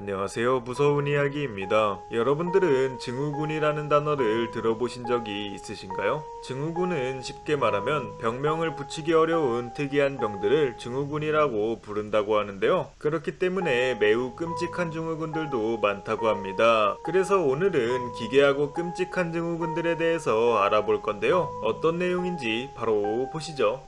안녕하세요. 무서운 이야기입니다. 여러분들은 증후군이라는 단어를 들어보신 적이 있으신가요? 증후군은 쉽게 말하면 병명을 붙이기 어려운 특이한 병들을 증후군이라고 부른다고 하는데요. 그렇기 때문에 매우 끔찍한 증후군들도 많다고 합니다. 그래서 오늘은 기괴하고 끔찍한 증후군들에 대해서 알아볼 건데요. 어떤 내용인지 바로 보시죠.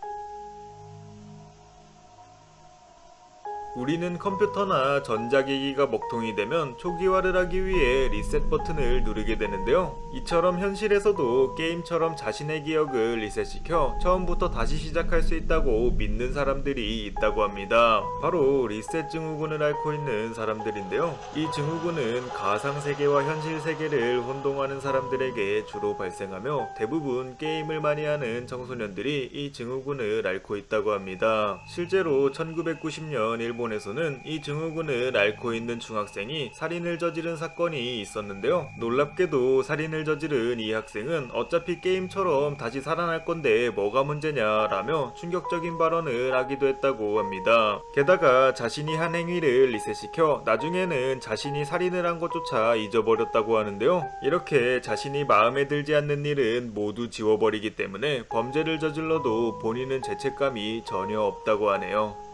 우리는 컴퓨터나 전자기기가 먹통이 되면 초기화를 하기 위해 리셋 버튼을 누르게 되는데요. 이처럼 현실에서도 게임처럼 자신의 기억을 리셋시켜 처음부터 다시 시작할 수 있다고 믿는 사람들이 있다고 합니다. 바로 리셋 증후군을 앓고 있는 사람들인데요. 이 증후군은 가상 세계와 현실 세계를 혼동하는 사람들에게 주로 발생하며 대부분 게임을 많이 하는 청소년들이 이 증후군을 앓고 있다고 합니다. 실제로 1990년 일본 에서는 이 증후군을 앓고 있는 중학생이 살인을 저지른 사건이 있었는데요. 놀랍게도 살인을 저지른 이 학생은 어차피 게임처럼 다시 살아날 건데 뭐가 문제냐라며 충격적인 발언을 하기도 했다고 합니다. 게다가 자신이 한 행위를 리셋시켜 나중에는 자신이 살인을 한 것조차 잊어버렸다고 하는데요. 이렇게 자신이 마음에 들지 않는 일은 모두 지워버리기 때문에 범죄를 저질러도 본인은 죄책감이 전혀 없다고 하네요.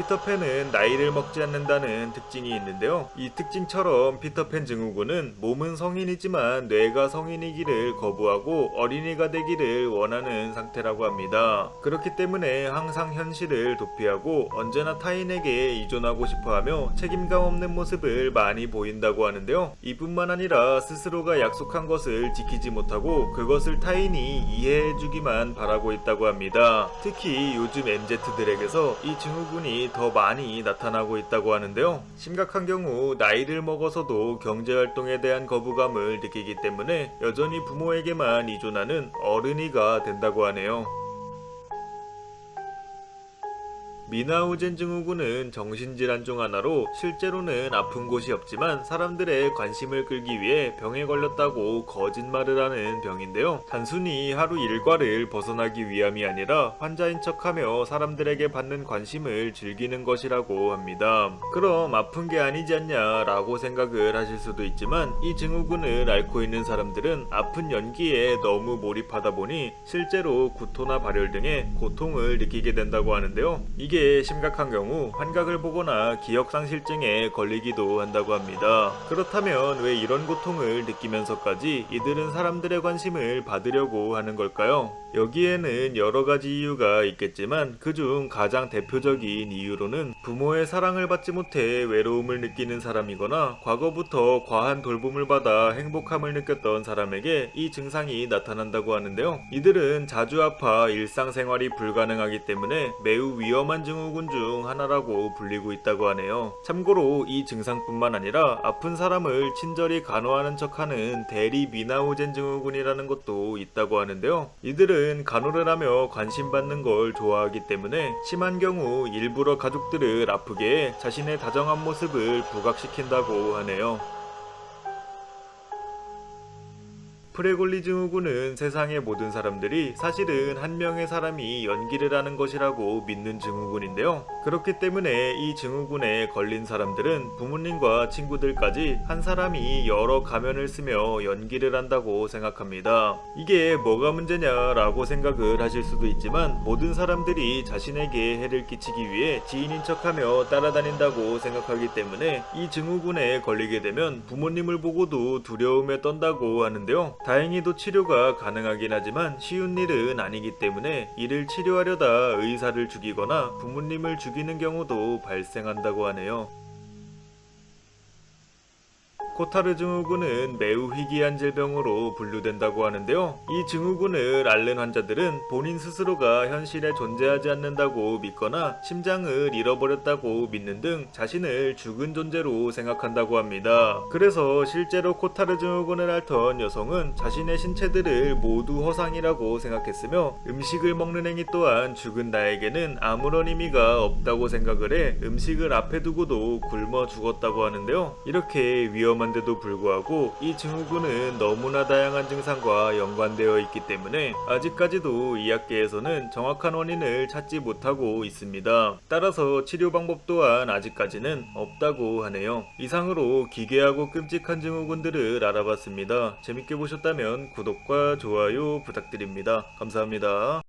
피터팬은 나이를 먹지 않는다는 특징이 있는데요. 이 특징처럼 피터팬 증후군은 몸은 성인이지만 뇌가 성인이기를 거부하고 어린이가 되기를 원하는 상태라고 합니다. 그렇기 때문에 항상 현실을 도피하고 언제나 타인에게 의존하고 싶어 하며 책임감 없는 모습을 많이 보인다고 하는데요. 이뿐만 아니라 스스로가 약속한 것을 지키지 못하고 그것을 타인이 이해해주기만 바라고 있다고 합니다. 특히 요즘 MZ들에게서 이 증후군이 더 많이 나타나고 있다고 하는데요. 심각한 경우 나이를 먹어서도 경제활동에 대한 거부감을 느끼기 때문에 여전히 부모에게만 의존하는 어른이가 된다고 하네요. 미나우젠 증후군은 정신질환 중 하나로 실제로는 아픈 곳이 없지만 사람들의 관심을 끌기 위해 병에 걸렸다고 거짓말을 하는 병인데요. 단순히 하루 일과를 벗어나기 위함이 아니라 환자인 척하며 사람들에게 받는 관심을 즐기는 것이라고 합니다. 그럼 아픈 게 아니지 않냐 라고 생각을 하실 수도 있지만 이 증후군을 앓고 있는 사람들은 아픈 연기에 너무 몰입하다 보니 실제로 구토나 발열 등의 고통을 느끼게 된다고 하는데요. 이게 심각한 경우 환각을 보거나 기억상실증에 걸리기도 한다고 합니다. 그렇다면 왜 이런 고통을 느끼면서까지 이들은 사람들의 관심을 받으려고 하는 걸까요? 여기에는 여러 가지 이유가 있겠지만 그중 가장 대표적인 이유로는 부모의 사랑을 받지 못해 외로움을 느끼는 사람이거나 과거부터 과한 돌봄을 받아 행복함을 느꼈던 사람에게 이 증상이 나타난다고 하는데요. 이들은 자주 아파 일상생활이 불가능하기 때문에 매우 위험한 증후군 중 하나라고 불리고 있다고 하네요. 참고로 이 증상뿐만 아니라 아픈 사람을 친절히 간호하는 척하는 대리 미나우젠 증후군이라는 것도 있다고 하는데요. 이들은 간호를 하며 관심받는 걸 좋아하기 때문에 심한 경우 일부러 가족들을 아프게 해 자신의 다정한 모습을 부각시킨다고 하네요. 프레골리 증후군은 세상의 모든 사람들이 사실은 한 명의 사람이 연기를 하는 것이라고 믿는 증후군인데요. 그렇기 때문에 이 증후군에 걸린 사람들은 부모님과 친구들까지 한 사람이 여러 가면을 쓰며 연기를 한다고 생각합니다. 이게 뭐가 문제냐라고 생각을 하실 수도 있지만 모든 사람들이 자신에게 해를 끼치기 위해 지인인 척하며 따라다닌다고 생각하기 때문에 이 증후군에 걸리게 되면 부모님을 보고도 두려움에 떤다고 하는데요. 다행히도 치료가 가능하긴 하지만 쉬운 일은 아니기 때문에 이를 치료하려다 의사를 죽이거나 부모님을 죽이는 경우도 발생한다고 하네요. 코타르 증후군은 매우 희귀한 질병으로 분류된다고 하는데요. 이 증후군을 앓는 환자들은 본인 스스로가 현실에 존재하지 않는다고 믿거나 심장을 잃어버렸다고 믿는 등 자신을 죽은 존재로 생각한다고 합니다. 그래서 실제로 코타르 증후군을 앓던 여성은 자신의 신체들을 모두 허상이라고 생각했으며 음식을 먹는 행위 또한 죽은 나에게는 아무런 의미가 없다고 생각을 해 음식을 앞에 두고도 굶어 죽었다고 하는데요. 이렇게 위험한 위험한데도 불구하고 이 증후군은 너무나 다양한 증상과 연관되어 있기 때문에 아직까지도 의학계에서는 정확한 원인을 찾지 못하고 있습니다. 따라서 치료 방법 또한 아직까지는 없다고 하네요. 이상으로 기괴하고 끔찍한 증후군들을 알아봤습니다. 재밌게 보셨다면 구독과 좋아요 부탁드립니다. 감사합니다.